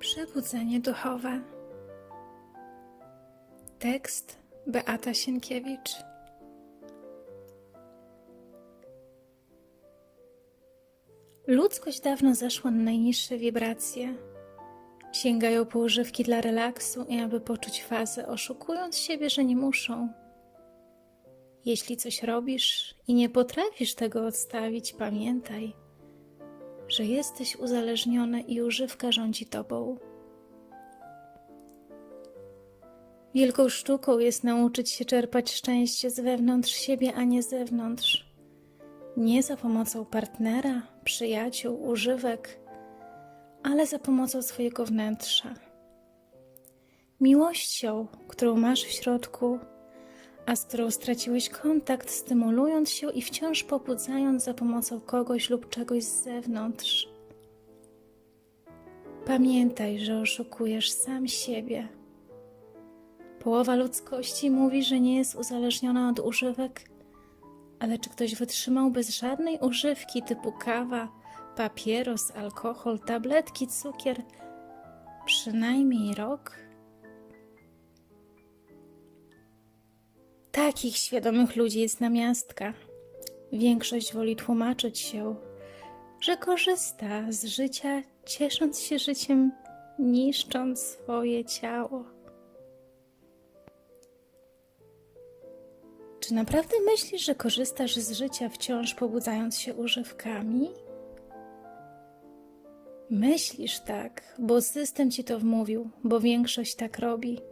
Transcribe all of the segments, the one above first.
Przebudzenie duchowe. Tekst Beata Sienkiewicz. Ludzkość dawno zeszła na najniższe wibracje. Sięgają po używki dla relaksu i aby poczuć fazę, oszukując siebie, że nie muszą. Jeśli coś robisz i nie potrafisz tego odstawić, pamiętaj, że jesteś uzależniony i używka rządzi tobą. Wielką sztuką jest nauczyć się czerpać szczęście z wewnątrz siebie, a nie z zewnątrz. Nie za pomocą partnera, przyjaciół, używek, ale za pomocą swojego wnętrza. Miłością, którą masz w środku, a z którą straciłeś kontakt, stymulując się i wciąż pobudzając za pomocą kogoś lub czegoś z zewnątrz. Pamiętaj, że oszukujesz sam siebie. Połowa ludzkości mówi, że nie jest uzależniona od używek, ale czy ktoś wytrzymał bez żadnej używki typu kawa, papieros, alkohol, tabletki, cukier przynajmniej rok? Takich świadomych ludzi jest namiastka. Większość woli tłumaczyć się, że korzysta z życia, ciesząc się życiem, niszcząc swoje ciało. Czy naprawdę myślisz, że korzystasz z życia wciąż pobudzając się używkami? Myślisz tak, bo system ci to wmówił, bo większość tak robi.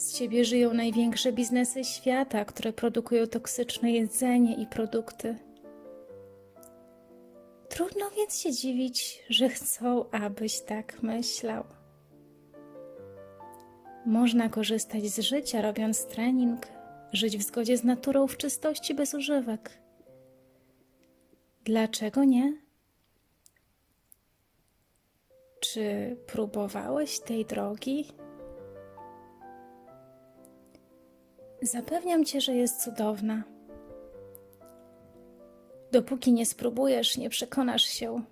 Z ciebie żyją największe biznesy świata, które produkują toksyczne jedzenie i produkty. Trudno więc się dziwić, że chcą, abyś tak myślał. Można korzystać z życia, robiąc trening, żyć w zgodzie z naturą w czystości bez używek. Dlaczego nie? Czy próbowałeś tej drogi? Zapewniam cię, że jest cudowna. Dopóki nie spróbujesz, nie przekonasz się.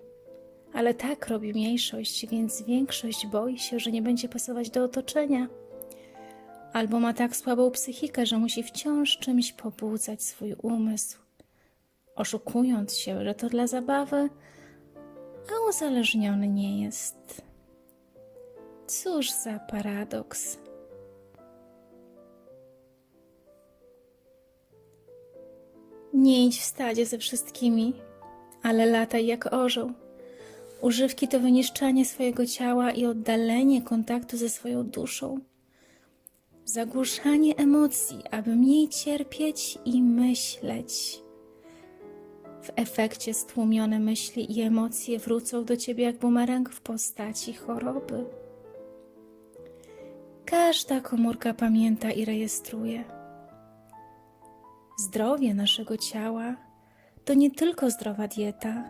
Ale tak robi mniejszość, więc większość boi się, że nie będzie pasować do otoczenia. Albo ma tak słabą psychikę, że musi wciąż czymś pobudzać swój umysł, oszukując się, że to dla zabawy, a uzależniony nie jest. Cóż za paradoks. Nie idź w stadzie ze wszystkimi, ale lataj jak orzeł. Używki to wyniszczanie swojego ciała i oddalenie kontaktu ze swoją duszą. Zagłuszanie emocji, aby mniej cierpieć i myśleć. W efekcie stłumione myśli i emocje wrócą do ciebie jak bumerang w postaci choroby. Każda komórka pamięta i rejestruje. Zdrowie naszego ciała to nie tylko zdrowa dieta,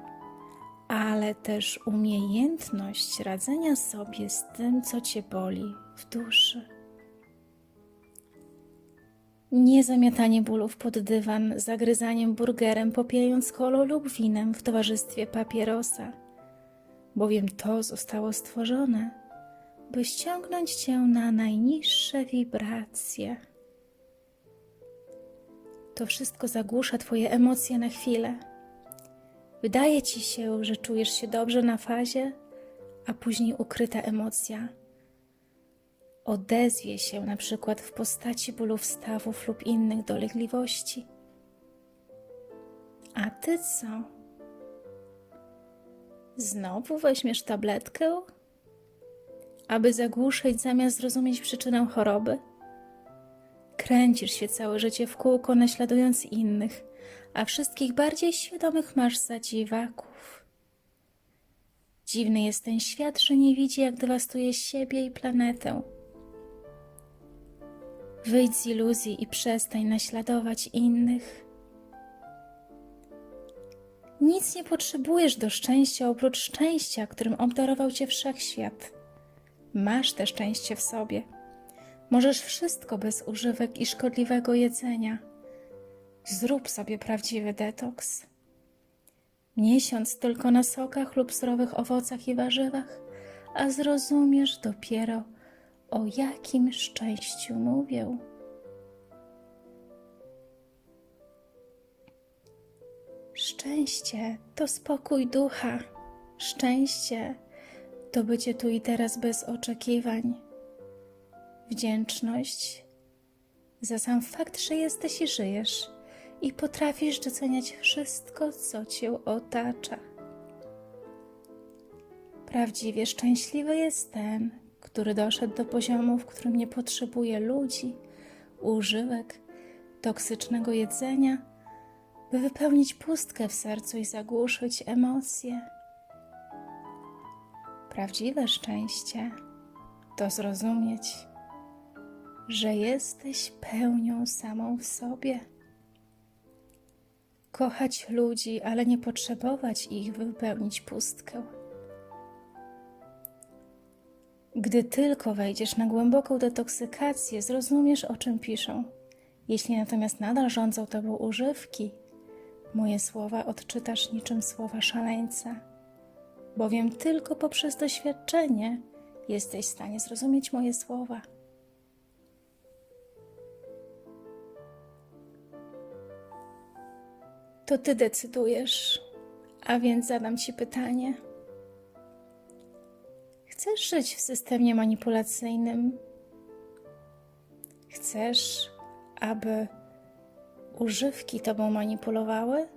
ale też umiejętność radzenia sobie z tym, co cię boli w duszy. Nie zamiatanie bólów pod dywan, zagryzaniem burgerem, popijając kolą lub winem w towarzystwie papierosa, bowiem to zostało stworzone, by ściągnąć cię na najniższe wibracje. To wszystko zagłusza Twoje emocje na chwilę. Wydaje Ci się, że czujesz się dobrze na fazie, a później ukryta emocja odezwie się na przykład w postaci bólów stawów lub innych dolegliwości. A Ty co? Znowu weźmiesz tabletkę, aby zagłuszyć zamiast zrozumieć przyczynę choroby? Kręcisz się całe życie w kółko, naśladując innych, a wszystkich bardziej świadomych masz za dziwaków. Dziwny jest ten świat, że nie widzi, jak dewastuje siebie i planetę. Wyjdź z iluzji i przestań naśladować innych. Nic nie potrzebujesz do szczęścia oprócz szczęścia, którym obdarował cię wszechświat. Masz te szczęście w sobie. Możesz wszystko bez używek i szkodliwego jedzenia. Zrób sobie prawdziwy detoks. Miesiąc tylko na sokach lub zdrowych owocach i warzywach, a zrozumiesz dopiero, o jakim szczęściu mówię. Szczęście to spokój ducha. Szczęście to bycie tu i teraz bez oczekiwań. Wdzięczność za sam fakt, że jesteś i żyjesz i potrafisz doceniać wszystko, co cię otacza. Prawdziwie szczęśliwy jest ten, który doszedł do poziomu, w którym nie potrzebuje ludzi, używek, toksycznego jedzenia, by wypełnić pustkę w sercu i zagłuszyć emocje. Prawdziwe szczęście to zrozumieć, że jesteś pełnią samą w sobie. Kochać ludzi, ale nie potrzebować ich, wypełnić pustkę. Gdy tylko wejdziesz na głęboką detoksykację, zrozumiesz, o czym piszą. Jeśli natomiast nadal rządzą tobą używki, moje słowa odczytasz niczym słowa szaleńca, bowiem tylko poprzez doświadczenie jesteś w stanie zrozumieć moje słowa. To ty decydujesz, a więc zadam ci pytanie. Chcesz żyć w systemie manipulacyjnym? Chcesz, aby używki tobą manipulowały?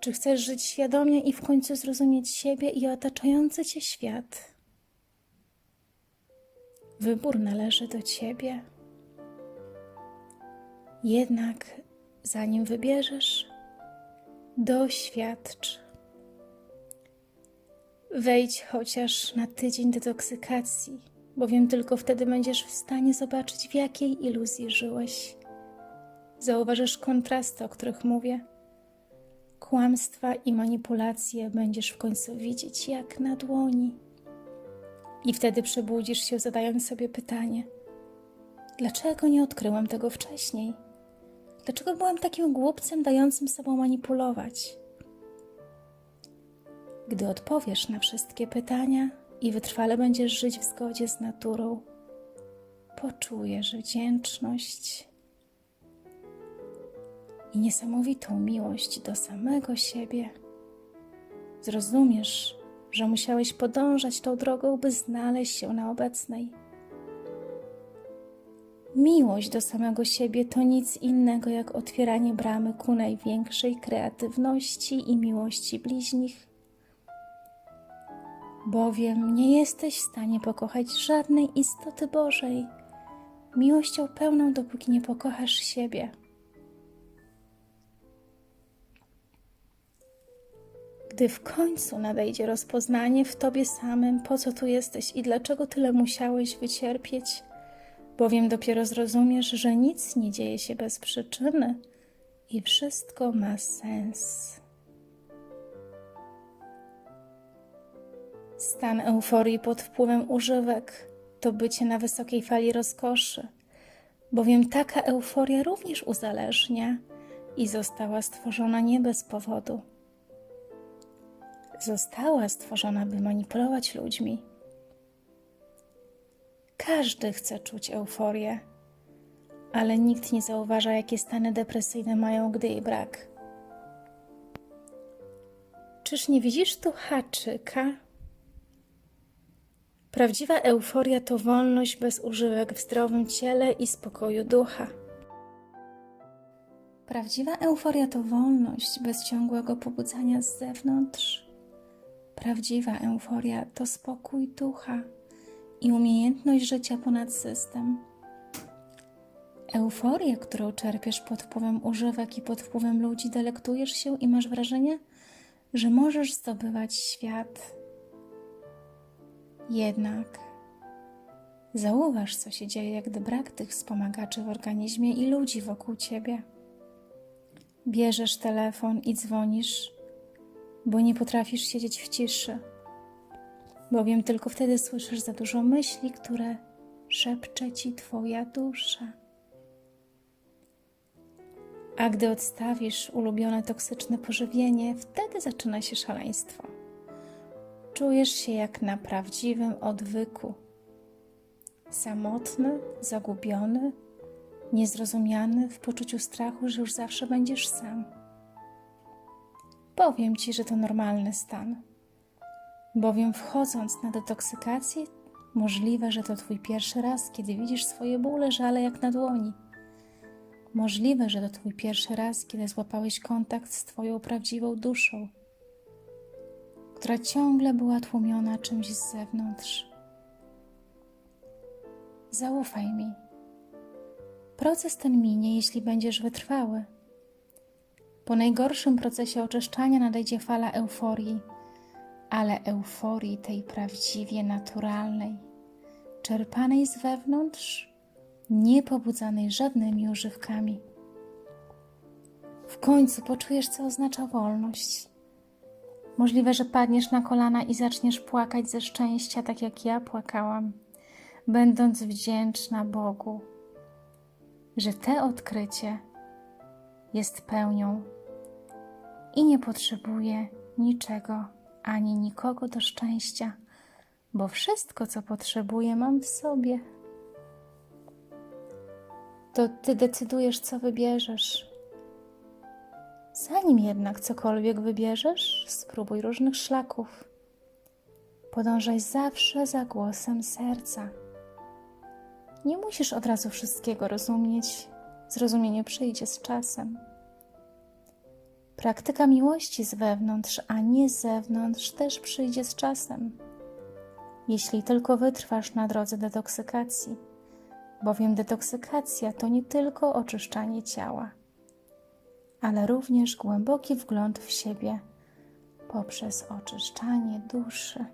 Czy chcesz żyć świadomie i w końcu zrozumieć siebie i otaczający cię świat? Wybór należy do ciebie. Jednak zanim wybierzesz, doświadcz. Wejdź chociaż na tydzień detoksykacji, bowiem tylko wtedy będziesz w stanie zobaczyć, w jakiej iluzji żyłeś. Zauważysz kontrasty, o których mówię. Kłamstwa i manipulacje będziesz w końcu widzieć jak na dłoni. I wtedy przebudzisz się, zadając sobie pytanie: dlaczego nie odkryłam tego wcześniej? Dlaczego byłam takim głupcem dającym sobą manipulować? Gdy odpowiesz na wszystkie pytania i wytrwale będziesz żyć w zgodzie z naturą, poczujesz wdzięczność i niesamowitą miłość do samego siebie. Zrozumiesz, że musiałeś podążać tą drogą, by znaleźć się na obecnej. Miłość do samego siebie to nic innego jak otwieranie bramy ku największej kreatywności i miłości bliźnich bowiem nie jesteś w stanie pokochać żadnej istoty Bożej miłością pełną, dopóki nie pokochasz siebie. Gdy w końcu nadejdzie rozpoznanie w tobie samym, po co tu jesteś i dlaczego tyle musiałeś wycierpieć, bowiem dopiero zrozumiesz, że nic nie dzieje się bez przyczyny i wszystko ma sens. Stan euforii pod wpływem używek to bycie na wysokiej fali rozkoszy, bowiem taka euforia również uzależnia i została stworzona nie bez powodu. Została stworzona, by manipulować ludźmi. Każdy chce czuć euforię, ale nikt nie zauważa, jakie stany depresyjne mają, gdy jej brak. Czyż nie widzisz tu haczyka? Prawdziwa euforia to wolność bez używek w zdrowym ciele i spokoju ducha. Prawdziwa euforia to wolność bez ciągłego pobudzania z zewnątrz. Prawdziwa euforia to spokój ducha i umiejętność życia ponad system. Euforia, którą czerpiesz pod wpływem używek i pod wpływem ludzi, delektujesz się i masz wrażenie, że możesz zdobywać świat jednak zauważ, co się dzieje, gdy brak tych wspomagaczy w organizmie i ludzi wokół ciebie. Bierzesz telefon i dzwonisz, bo nie potrafisz siedzieć w ciszy, bowiem tylko wtedy słyszysz za dużo myśli, które szepcze ci Twoja dusza. A gdy odstawisz ulubione toksyczne pożywienie, wtedy zaczyna się szaleństwo Czujesz się jak na prawdziwym odwyku. Samotny, zagubiony, niezrozumiany w poczuciu strachu, że już zawsze będziesz sam. Powiem ci, że to normalny stan, bowiem wchodząc na detoksykację, możliwe, że to twój pierwszy raz, kiedy widzisz swoje bóle żale jak na dłoni. Możliwe, że to twój pierwszy raz, kiedy złapałeś kontakt z twoją prawdziwą duszą, która ciągle była tłumiona czymś z zewnątrz. Zaufaj mi. Proces ten minie, jeśli będziesz wytrwały. Po najgorszym procesie oczyszczania nadejdzie fala euforii, ale euforii tej prawdziwie naturalnej, czerpanej z wewnątrz, nie pobudzanej żadnymi używkami. W końcu poczujesz, co oznacza wolność. Możliwe, że padniesz na kolana i zaczniesz płakać ze szczęścia, tak jak ja płakałam, będąc wdzięczna Bogu, że te odkrycie jest pełnią i nie potrzebuje niczego ani nikogo do szczęścia, bo wszystko, co potrzebuję, mam w sobie. To ty decydujesz, co wybierzesz. Zanim jednak cokolwiek wybierzesz, spróbuj różnych szlaków. Podążaj zawsze za głosem serca. Nie musisz od razu wszystkiego rozumieć, zrozumienie przyjdzie z czasem. Praktyka miłości z wewnątrz, a nie z zewnątrz, też przyjdzie z czasem, jeśli tylko wytrwasz na drodze detoksykacji, bowiem detoksykacja to nie tylko oczyszczanie ciała, ale również głęboki wgląd w siebie poprzez oczyszczanie duszy.